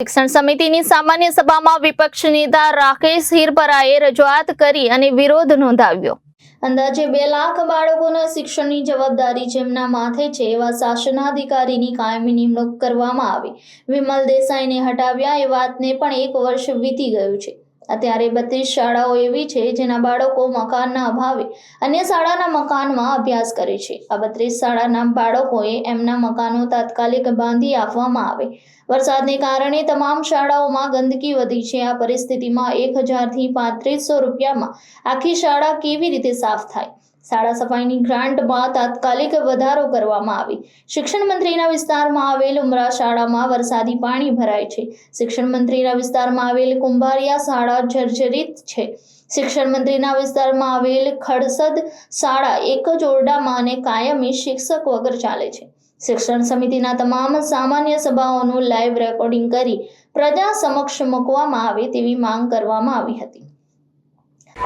શિક્ષણ સમિતિની સામાન્ય સભામાં વિપક્ષ નેતા રાકેશ હિરપરાએ રજૂઆત કરી અને વિરોધ નોંધાવ્યો. અંદાજે બે લાખ બાળકોના શિક્ષણની જવાબદારી જેમના માથે છે એવા શાસનાધિકારીની કાયમી નિમણૂક કરવામાં આવી. વિમલ દેસાઈને હટાવ્યા એ વાતને પણ એક વર્ષ વીતી ગયું છે. અત્યારે બત્રીસ શાળાઓ એવી છે જેના બાળકો મકાનના અભાવે અન્ય શાળાના મકાનમાં અભ્યાસ કરે છે. આ બત્રીસ શાળાના બાળકોએ એમના મકાનો તાત્કાલિક બાંધી આપવામાં આવે. વરસાદને કારણે તમામ શાળાઓમાં ગંદકી વધી છે. આ પરિસ્થિતિમાં એક હજારથી પાંત્રીસો રૂપિયામાં આખી શાળા કેવી રીતે સાફ થાય? શાળા સફાઈની ગ્રાન્ટમાં તાત્કાલિક વધારો કરવામાં આવી. શિક્ષણ મંત્રીના વિસ્તારમાં આવેલ ઉમરા શાળામાં વરસાદી પાણી ભરાય છે. શિક્ષણ મંત્રીના વિસ્તારમાં આવેલ કુંભારિયા શાળા જર્જરિત છે. શિક્ષણ મંત્રીના વિસ્તારમાં આવેલ ખડસદ શાળા એક જ ઓરડામાં અને કાયમી શિક્ષક વગર ચાલે છે. શિક્ષણ સમિતિના તમામ સામાન્ય સભાઓનું લાઈવ રેકોર્ડિંગ કરી પ્રજા સમક્ષ મૂકવામાં આવે તેવી માંગ કરવામાં આવી હતી.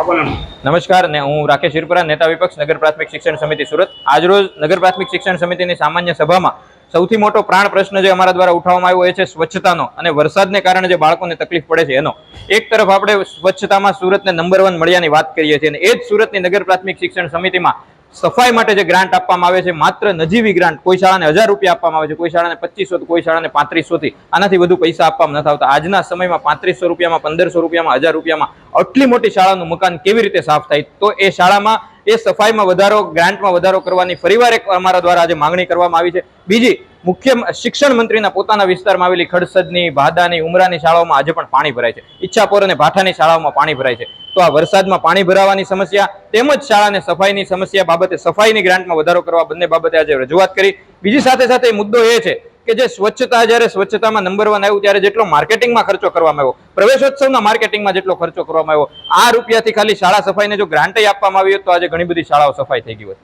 નમસ્કાર, ને હું રાકેશ હિરપરા નેતા વિપક્ષ નગર પ્રાથમિક શિક્ષણ સમિતિ સુરત. આજરોજ નગર પ્રાથમિક શિક્ષણ સમિતિની સામાન્ય સભામાં સૌથી મોટો પ્રાણ પ્રશ્ન જે અમારા દ્વારા ઉઠાવવામાં આવ્યો એ છે સ્વચ્છતાનો અને વરસાદને કારણે જે બાળકોને તકલીફ પડે છે એનો. એક તરફ આપણે સ્વચ્છતામાં સુરતને નંબર વન મળ્યાની વાત કરીએ છીએ અને એ જ સુરતની નગર પ્રાથમિક શિક્ષણ સમિતિમાં સફાઈ માટે જે ગ્રાન્ટ આપવામાં આવે છે, માત્ર નજીવી ગ્રાન્ટ કોઈ શાળાને હજાર રૂપિયા આપવામાં આવે છે, કોઈ શાળાને પચીસો, કોઈ શાળાને પાંત્રીસોથી, આનાથી વધુ પૈસા આપવામાં નથી આવતા. આજના સમયમાં પાંત્રીસો રૂપિયામાં, પંદરસો રૂપિયામાં, હજાર રૂપિયામાં આટલી મોટી શાળાનું મકાન કેવી રીતે સાફ થાય? તો એ શાળામાં, એ સફાઈમાં વધારો ગ્રાન્ટમાં વધારો કરવાની ફરીવાર એક અમારા દ્વારા આજે માંગણી કરવામાં આવી છે. બીજી, મુખ્ય શિક્ષણ મંત્રીના પોતાના વિસ્તારમાં આવેલી ખડસદની, ભાદાની, ઉમરાની શાળાઓમાં આજે પણ પાણી ભરાય છે. ઈચ્છાપોર અને ભાઠાની શાળાઓમાં પાણી ભરાય છે. તો આ વરસાદમાં પાણી ભરાવાની સમસ્યા તેમજ શાળાને સફાઈની સમસ્યા બાબતે સફાઈની ગ્રાન્ટમાં વધારો કરવા બંને બાબતે આજે રજૂઆત કરી. બીજી સાથે સાથે મુદ્દો એ છે કે જે સ્વચ્છતા જ્યારે સ્વચ્છતામાં નંબર વન આવ્યું ત્યારે જેટલો માર્કેટિંગમાં ખર્ચો કરવામાં આવ્યો, પ્રવેશોત્સવના માર્કેટિંગમાં જેટલો ખર્ચો કરવામાં આવ્યો, આ રૂપિયાથી ખાલી શાળા સફાઈને જો ગ્રાન્ટ આપવામાં આવી હોત તો આજે ઘણી બધી શાળાઓ સફાઈ થઈ ગઈ હોત.